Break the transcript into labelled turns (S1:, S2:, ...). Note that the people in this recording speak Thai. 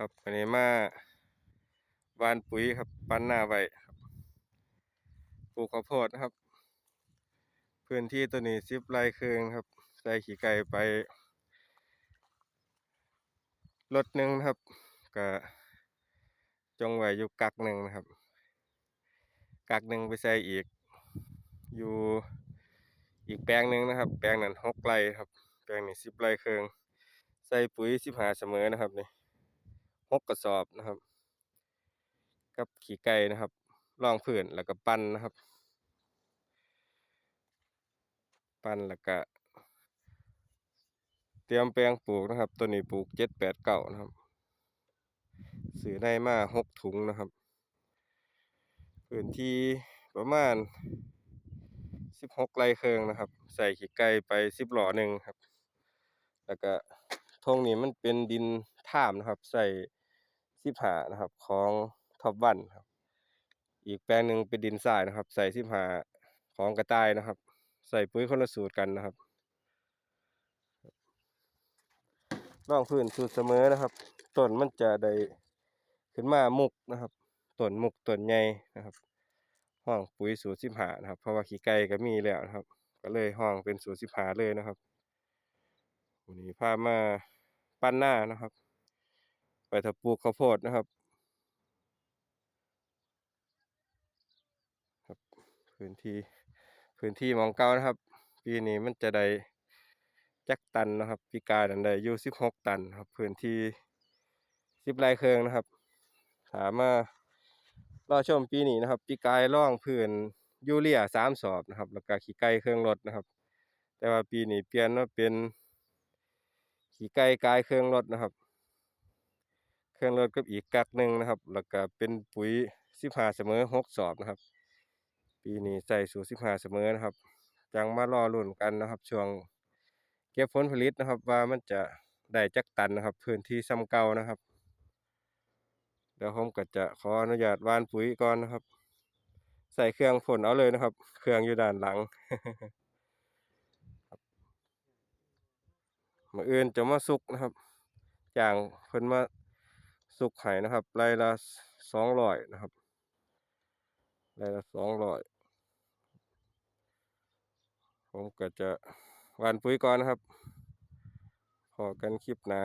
S1: ครับวันนี้มาหวานปุ๋ยครับปั้นหน้าไว้ครับปลูกข้าวโพดนะครับ พื้นที่ตัวนี้สิบไร่ครึ่งครับใส่ขี้ไก่ไปรถหนึ่งนะครับ ก็จงไว้อยู่กักหนึ่งนะครับ กักหนึ่งไปใส่อีก อยู่อีกแปลงหนึ่งนะครับ แปลงนั้นหกไร่ครับ แปลงนี้สิบไร่ครึ่งใส่ปุ๋ยสิบหาเสมอนะครับนี่ หกกระสอบนะครับ กับขี้ไก่นะครับรองพื้นแล้วก็ปั้นนะครับ ปั้นแล้วก็ เตรียมแปลงปลูกนะครับ ตัวนี้ปลูกเจ็ดแปดเก้านะครับซื้อได้มาหกถุงนะครับพื้นที่ประมาณสิบหกไร่ครึ่งนะครับ ใส่ขี้ไก่ไปสิบหล่อหนึ่งครับ แล้วก็ทงนี้มันเป็นดินท่ามนะครับ ใส่ สิบหานะครับ ของท็อปวันครับ อีกแปลงหนึ่งเป็นดินทรายนะครับ ใส่สิบหาของกระต่ายนะครับ ใส่ปุ๋ยคนละสูตรกันนะครับร่องพื้นสูตรเสมอนะครับต้นมันจะได้ขึ้นมามุกนะครับต้นมุกต้นใหญ่นะครับ ห้องปุ๋ยสูตรสิบหานะครับ เพราะว่าขี้ไก่ก็มีแล้วนะครับ ก็เลยห้องเป็นสูตรสิบหาเลยนะครับวันนี้พามาปั้นหน้านะครับ ไปถ้าปลูกข้าวโพดนะครับครับพื้นที่พื้นที่มองเก่านะครับ ปีนี้มันจะได้จักตันนะครับปีกายนันได้อยู่สิบหกตันครับ พื้นที่สิบไร่เครึ่งนะครับ ถามมารอชมปีนี้นะครับ ปีกายร่องพื้นยูเรียสามสอบนะครับ แล้วก็ขี้ไก่เครื่องรถนะครับ แต่ว่าปีนี้เปลี่ยนมาเป็นขี้ไก่กายเครื่องรถนะครับ เครื่องรถกับอีกกักหนึ่งนะครับ แล้วก็เป็นปุ๋ยสิบห้าเสมอหกสอบนะครับ ปีนี้ใส่สูตรสิบห้าเสมอนะครับ จังมารอรุ่นกันนะครับ ช่วงเก็บผลผลิตนะครับ ว่ามันจะได้จักตันนะครับ พื้นที่ซ้ำเก่านะครับ เดี๋ยวผมก็จะขออนุญาตวานปุ๋ยก่อนนะครับ ใส่เครื่องพ่นเอาเลยนะครับ เครื่องอยู่ด้านหลังมื่ออื่นจะมาสุกนะครับจ้างเพิ่นมา สุกไห้นะครับรายละสองร้อยนะครับรายละสองร้อยผมก็จะหวานปุ๋ยก่อนนะครับพอกันคลิปหน้า